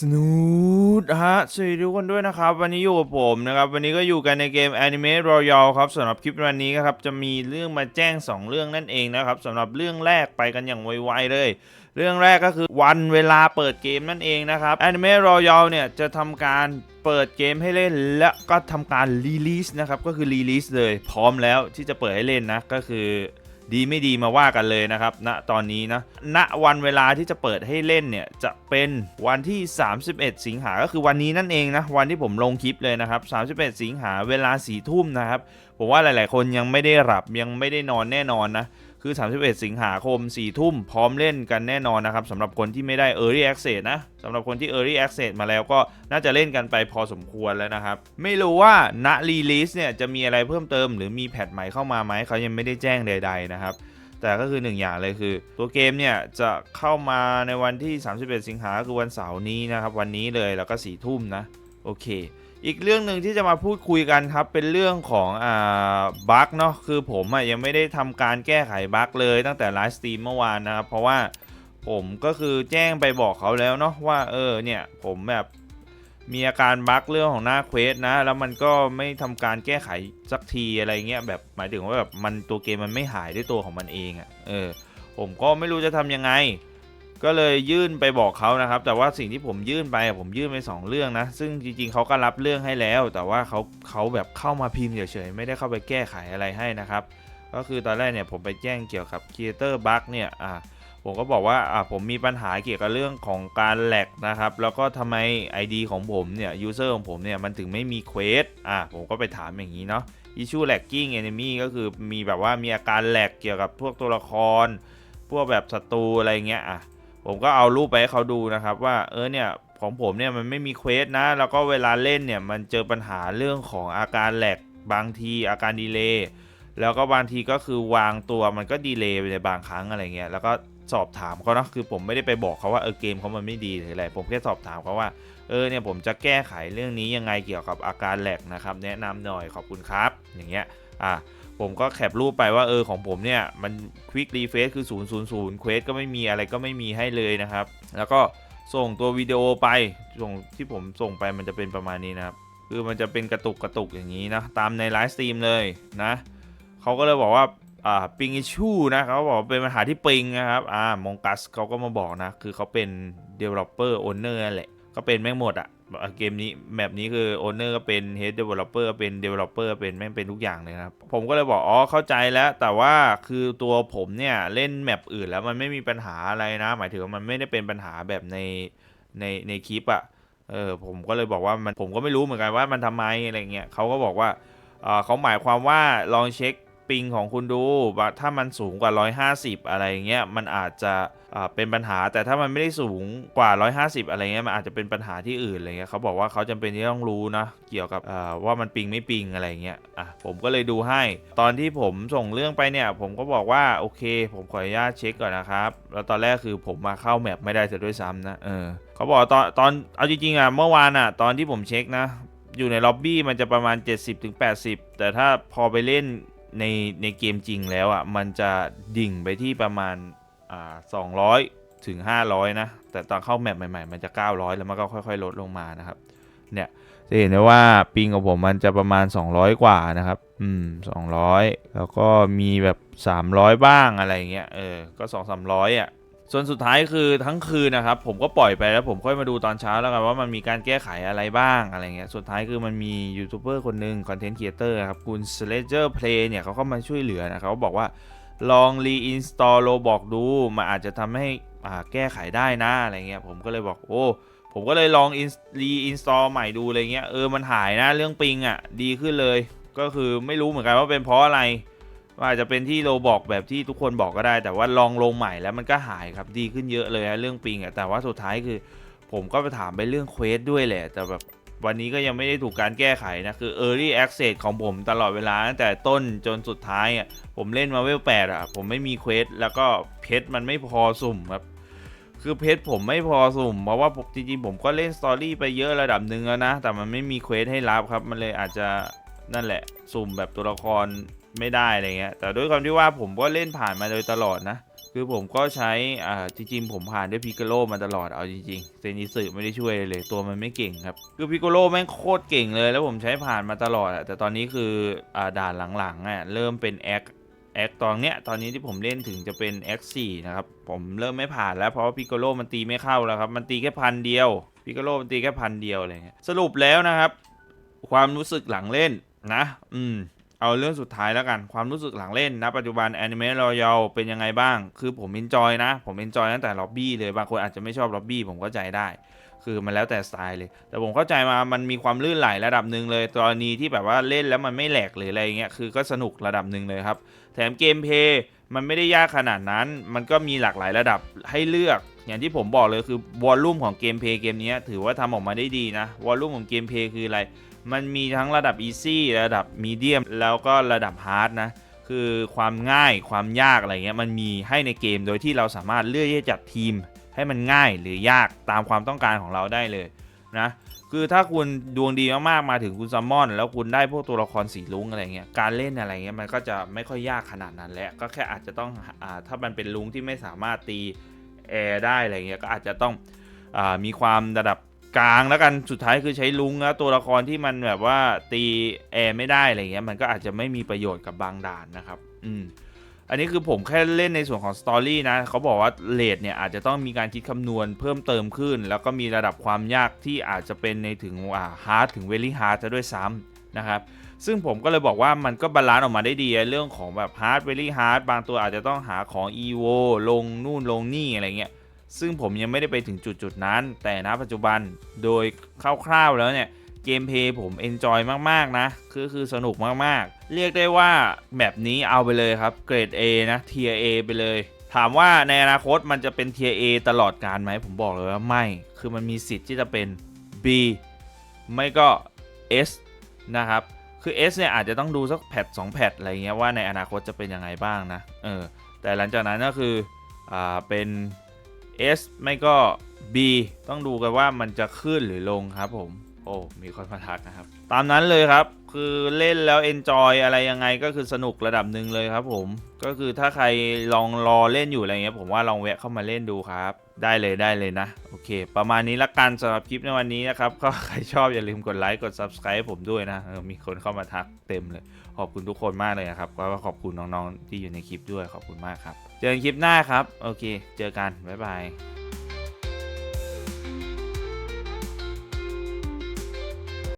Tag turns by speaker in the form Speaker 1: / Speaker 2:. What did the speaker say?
Speaker 1: สนูดฮะสวัสดีทุกคนด้วยนะครับ วันนี้อยู่กับผมนะครับ วันนี้ก็อยู่กันในเกม Anime Royal ครับสำหรับคลิปวันนี้ครับ จะมีเรื่องมาแจ้ง 2 เรื่องนั่นเองนะครับสำหรับเรื่องแรกไปกันอย่างไวๆเลย เรื่องแรกก็คือวันเวลาเปิดเกมนั่นเองนะครับ Anime Royal เนี่ยจะทำการเปิดเกมให้เล่นและก็ทำการรีลีสนะครับก็คือรีลีสเลย พร้อมแล้วที่จะเปิดให้เล่นนะก็คือ ดีไม่ดีมาว่ากันเลยนะครับณตอนนี้นะณวันเวลาที่จะเปิดให้เล่นเนี่ยจะเป็นวันที่ 31 สิงหาก็คือวันนี้นั่นเองนะวันที่ผมลงคลิปเลยนะครับ31 สิงหาเวลาสี่ทุ่มนะครับผมว่าหลาย ๆ คนยังไม่ได้หลับยังไม่ได้นอนแน่นอนนะ คือ 31 สิงหาคม 4 ทุ่มพร้อมเล่นกันแน่นอนนะครับสำหรับคนที่ไม่ได้ Early Access นะสำหรับคนที่ Early Access มาแล้วก็น่าจะเล่นกันไปพอสมควรแล้วนะครับ ไม่รู้ว่าณ Release เนี่ยจะมีอะไรเพิ่มเติม หรือมีแพทใหม่เข้ามาไหมเขายังไม่ได้แจ้งใด ๆ นะครับแต่ก็คือหนึ่งอย่างเลยคือ ตัวเกมเนี่ยจะเข้ามาในวันที่ 31 สิงหาคือวันเสาร์นี้นะครับ วันนี้เลยแล้วก็4ทุ่มนะ โอเค อีกเรื่องหนึ่งที่จะมาพูดคุยกันครับ เป็นเรื่องของอ่าบั๊กเนาะคือผมอะยังไม่ได้ทำการแก้ไขบั๊กเลยตั้งแต่ไลฟ์สตรีมเมื่อวานนะครับเพราะว่าผมก็คือแจ้งไปบอกเขาแล้วเนาะว่าเออเนี่ยผมแบบมีอาการบั๊กเรื่องของหน้าเควสนะ แล้วมันก็ไม่ทำการแก้ไขสักทีอะไรเงี้ยแบบหมายถึงว่าแบบมันตัวเกมมันไม่หายด้วยตัวของมันเองอะ่ะเออผมก็ไม่รู้จะทำยังไง ก็เลยยื่นไปบอกเขานะครับ แต่ว่าสิ่งที่ผมยื่นไปผมยื่นไปสองเรื่องนะ ซึ่งจริงๆเขาก็รับเรื่องให้แล้ว แต่ว่าเขาเขาแบบเข้ามาพิมพ์เฉยๆไม่ได้เข้าไปแก้ไขอะไรให้นะครับ ก็คือตอนแรกเนี่ยผมไปแจ้งเกี่ยวกับ Creator Bug เนี่ยอ่าผมก็บอกว่าอ่าผมมีปัญหาเกี่ยวกับเรื่องของการแหลกนะครับ แล้วก็ทำไม ID ของผมเนี่ย user ของผมเนี่ยมันถึงไม่มีเควสอ่าผมก็ไปถามอย่างนี้เนาะ issue lagging enemy ก็คือมีแบบว่ามีอาการแหลกเกี่ยวกับพวกตัวละคร พวกแบบศัตรูอะไรเงี้ยอะ ผมก็เอารูปไปให้เขาดูนะครับว่าเออเนี่ยของผมเนี่ยมันไม่มีเควสนะ แล้วก็เวลาเล่นเนี่ยมันเจอปัญหาเรื่องของอาการแหลกบางทีอาการดีเลย์แล้วก็บางทีก็คือวางตัวมันก็ดีเลย์ไปในบางครั้งอะไรเงี้ยแล้วก็สอบถามเขานะคือผมไม่ได้ไปบอกเขาว่าเออเกมเขามันไม่ดีหรืออะไรผมแค่สอบถามเขาว่าเออเนี่ยผมจะแก้ไขเรื่องนี้ยังไงเกี่ยวกับอาการแหลกนะครับ แนะนำหน่อยขอบคุณครับ อย่างเงี้ยอะ ผมก็แคปรูปไปว่าเออของผมเนี่ย มันควิกรีเฟซคือ 000เควสก็ไม่มีอะไรก็ไม่มีให้เลยนะครับ แล้วก็ส่งตัววิดีโอไปส่งที่ผมส่งไปมันจะเป็นประมาณนี้นะครับ คือมันจะเป็นกระตุกกระตุกอย่างนี้นะ ตามในไลฟ์สตรีมเลยนะเขาก็เลยบอกว่าอ่าปิงอิชูนะเขาบอกเป็นปัญหาที่ปิงนะครับอ่ามงกัสเขาก็มาบอกนะ คือเขาเป็น developer owner แหละ ก็เป็นแม่งหมดอะ่ะเกมนี้แมปนี้คือ owner ก็เป็น head developer ก็เป็น developer เป็นแม่งเป็นทุกอย่างเลยครับ ผมก็เลยบอกอ๋อเข้าใจแล้ว แต่ว่าคือตัวผมเนี่ยเล่นแมปอื่นแล้วมันไม่มีปัญหาอะไรนะ หมายถึงว่ามันไม่ได้เป็นปัญหาแบบในในในคลิปอะเออผมก็เลยบอกว่ามันผมก็ไม่รู้เหมือนกันว่ามันทำไมอะไรเงี้ยเขาก็บอกว่าเขาหมายความว่าลองเช็ค ปิงของคุณดูถ้ามันสูงกว่า 150 อะไรเงี้ยมันอาจจะเป็นปัญหาแต่ถ้ามันไม่ได้สูงกว่า 150 อะไรเงี้ยมันอาจจะเป็นปัญหาที่อื่นอะไรเงี้ยเขาบอกว่าเขาจำเป็นที่ต้องรู้นะเกี่ยวกับว่ามันปิงไม่ปิงอะไรเงี้ยอะผมก็เลยดูให้ ตอนที่ผมส่งเรื่องไปเนี่ยผมก็บอกว่าโอเค ผมขออนุญาตเช็คก่อนนะครับแล้วตอนแรกคือผมมาเข้าแมปไม่ได้เสียด้วยซ้ำนะเออเขาบอกตอนตอนเอาจริงๆอะเมื่อวานอะตอนที่ผมเช็คนะอยู่ในล็อบบี้มันจะประมาณ 70-80 แต่ถ้าพอไปเล่น ในในเกมจริงแล้วอะมันจะดิ่งไปที่ประมาณอ่า200ถึง 500 นะ แต่ตอนเข้าแมปใหม่ ๆ มันจะ 900 แล้วมันก็ค่อยๆ ลดลงมานะครับ เนี่ยจะเห็นได้ว่าปิงของผมมันจะประมาณ 200 กว่านะครับ อืม 200 แล้วก็มีแบบ 300 บ้างอะไรเงี้ย เออ ก็ 2-300 อะ ส่วนสุดท้ายคือทั้งคืนนะครับผมก็ปล่อยไปแล้วผมค่อยมาดูตอนเช้าแล้วกันว่ามันมีการแก้ไขอะไรบ้างอะไรเงี้ยสุดท้ายคือมันมียูทูบเบอร์คนหนึ่งคอนเทนต์ครีเอเตอร์ครับคุณ s l e d g e r Play เนี่ยเขาเข้ามาช่วยเหลือนะครับเขาบอกว่าลอง reinstall Roblox ดูมันอาจจะทำให้อ่าแก้ไขได้นะอะไรเงี้ยผมก็เลยบอกโอ้ผมก็เลยลอง ins- reinstall ใหม่ดูอะไรเงี้ยเออมันหายนะเรื่องปิงอะดีขึ้นเลย ก็คือไม่รู้เหมือนกันว่าเป็นเพราะอะไร อาจจะเป็นที่โลบอกแบบที่ทุกคนบอกก็ได้ แต่ว่าลองลงใหม่แล้วมันก็หายครับดีขึ้นเยอะเลยฮะเรื่องปิงอะแต่ว่าสุดท้ายคือ ผมก็ไปถามไปเรื่องเควสด้วยแหละ แต่แบบวันนี้ก็ยังไม่ได้ถูกการแก้ไขนะ คือ Early Access ของผมตลอดเวลาตั้งแต่ต้นจนสุดท้ายอะผมเล่นมาเวลแปดอะผมไม่มีเควสแล้วก็เพชรมันไม่พอสุ่มครับ คือเพชรผมไม่พอสุ่ม เพราะว่าจริงๆผมก็เล่นสตอรี่ไปเยอะระดับหนึ่งแล้วนะ แต่มันไม่มีเควสให้รับครับ มันเลยอาจจะนั่นแหละสุ่มแบบตัวละคร ไม่ได้อะไรเงี้ยแต่ด้วยความที่ว่าผมก็เล่นผ่านมาโดยตลอดนะ คือผมก็ใช้อ่าจริงๆ ผมผ่านด้วยพิกโลมาตลอดเอาจริงๆเซนิสึไม่ได้ช่วยเลยตัวมันไม่เก่งครับ คือพิกโลแม่งโคตรเก่งเลย แล้วผมใช้ผ่านมาตลอดอะแต่ตอนนี้คืออ่าด่านหลังๆอะเริ่มเป็นแอคแอคตอนเนี้ยตอนนี้ที่ผมเล่นถึงจะเป็นแอคสี่นะครับผมเริ่มไม่ผ่านแล้วเพราะว่าพิกโลมันตีไม่เข้าแล้วครับมันตีแค่พันเดียวพิกโลมันตีแค่พันเดียวอะไรเงี้ยสรุปแล้วนะครับ ความรู้สึกหลังเล่นนะ อืม เอาเรื่องสุดท้ายแล้วกัน ความรู้สึกหลังเล่นนะปัจจุบัน Anime Royal เป็นยังไงบ้าง คือผมเอนจอยนะ ผมเอนจอยตั้งแต่ล็อบบี้เลย บางคนอาจจะไม่ชอบล็อบบี้ผมเข้าใจได้ คือมันแล้วแต่สไตล์เลย แต่ผมเข้าใจมามันมีความลื่นไหลระดับหนึ่งเลยกรณีที่แบบว่าเล่นแล้วมันไม่แหลกหรืออะไรเงี้ยคือก็สนุกระดับหนึ่งเลยครับ แถมเกมเพย์มันไม่ได้ยากขนาดนั้น มันก็มีหลากหลายระดับให้เลือก อย่างที่ผมบอกเลยคือวอลลุ่มของเกมเพย์เกมนี้ถือว่าทำออกมาได้ดีนะวอลลุ่มของเกมเพย์คืออะไร มันมีทั้งระดับ Easy ระดับ Medium แล้วก็ระดับ Hard นะ คือความง่ายความยากอะไรเงี้ยมันมีให้ในเกมโดยที่เราสามารถเลือกที่จะจัดทีม ให้มันง่ายหรือยากตามความต้องการของเราได้เลยนะคือถ้าคุณดวงดีมากๆมาถึงคุณซัมมอน แล้วคุณได้พวกตัวละครสีลุงอะไรเงี้ยการเล่นอะไรเงี้ยมันก็จะไม่ค่อยยากขนาดนั้นแหละก็แค่อาจจะต้องอถ้ามันเป็นลุงที่ไม่สามารถตีแอร์ได้อะไรเงี้ยก็อาจจะต้องอมีความระดับ กลางแล้วกันสุดท้ายคือใช้ลุงแล้วตัวละครที่มันแบบว่าตีแอร์ไม่ได้อะไรเงี้ยมันก็อาจจะไม่มีประโยชน์กับบางด่านนะครับ อืมอันนี้คือผมแค่เล่นในส่วนของสตอรี่นะเขาบอกว่าเลทเนี่ยอาจจะต้องมีการคิดคำนวณเพิ่มเติมขึ้น แล้วก็มีระดับความยากที่อาจจะเป็นในถึงอ่าฮาร์ดถึงเวลี่ฮาร์ดจะด้วยซ้ำนะครับซึ่งผมก็เลยบอกว่ามันก็บาลานซ์ออกมาได้ดีเรื่องของแบบฮาร์ดเวลี่ฮาร์ดบางตัวอาจจะต้องหาของ EVO ลงนู่นลงนี่อะไรเงี้ย ซึ่งผมยังไม่ได้ไปถึงจุดๆนั้น แต่ณปัจจุบันโดยคร่าวๆแล้วเนี่ยเกมเพย์ผมเอนจอยมากๆนะ คือคือสนุกมากๆ เรียกได้ว่าแบบนี้เอาไปเลยครับเกรด A นะเทีย A ไปเลย ถามว่าในอนาคตมันจะเป็นเทีย A ตลอดการไหมผมบอกเลยว่าไม่ คือมันมีสิทธิ์ที่จะเป็น B ไม่ก็ S นะครับ คือ S เนี่ยอาจจะต้องดูสักแพท2แพทอะไรเงี้ยว่าในอนาคตจะเป็นยังไงบ้างนะ เออ แต่หลังจากนั้นก็คือ อ่า เป็น S ไม่ก็ B ต้องดูกันว่ามันจะขึ้นหรือลงครับผม โอ้ มีคนมาทักนะครับ ตามนั้นเลยครับ คือเล่นแล้วเอนจอยอะไรยังไงก็คือสนุกระดับหนึ่งเลยครับผม ก็คือถ้าใครลองรอเล่นอยู่อะไรเงี้ยผมว่าลองแวะเข้ามาเล่นดูครับ ได้เลยได้เลยนะ โอเค ประมาณนี้ละกันสำหรับคลิปในวันนี้นะครับ ก็ใครชอบอย่าลืมกดไลค์กด subscribe ผมด้วยนะออมีคนเข้ามาทักเต็มเลย ขอบคุณทุกคนมากเลยนะครับ ก็ขอบคุณน้องๆที่อยู่ในคลิปด้วยขอบคุณมากครับ เจอกันคลิปหน้าครับ โอเค เจอกัน บ๊ายบาย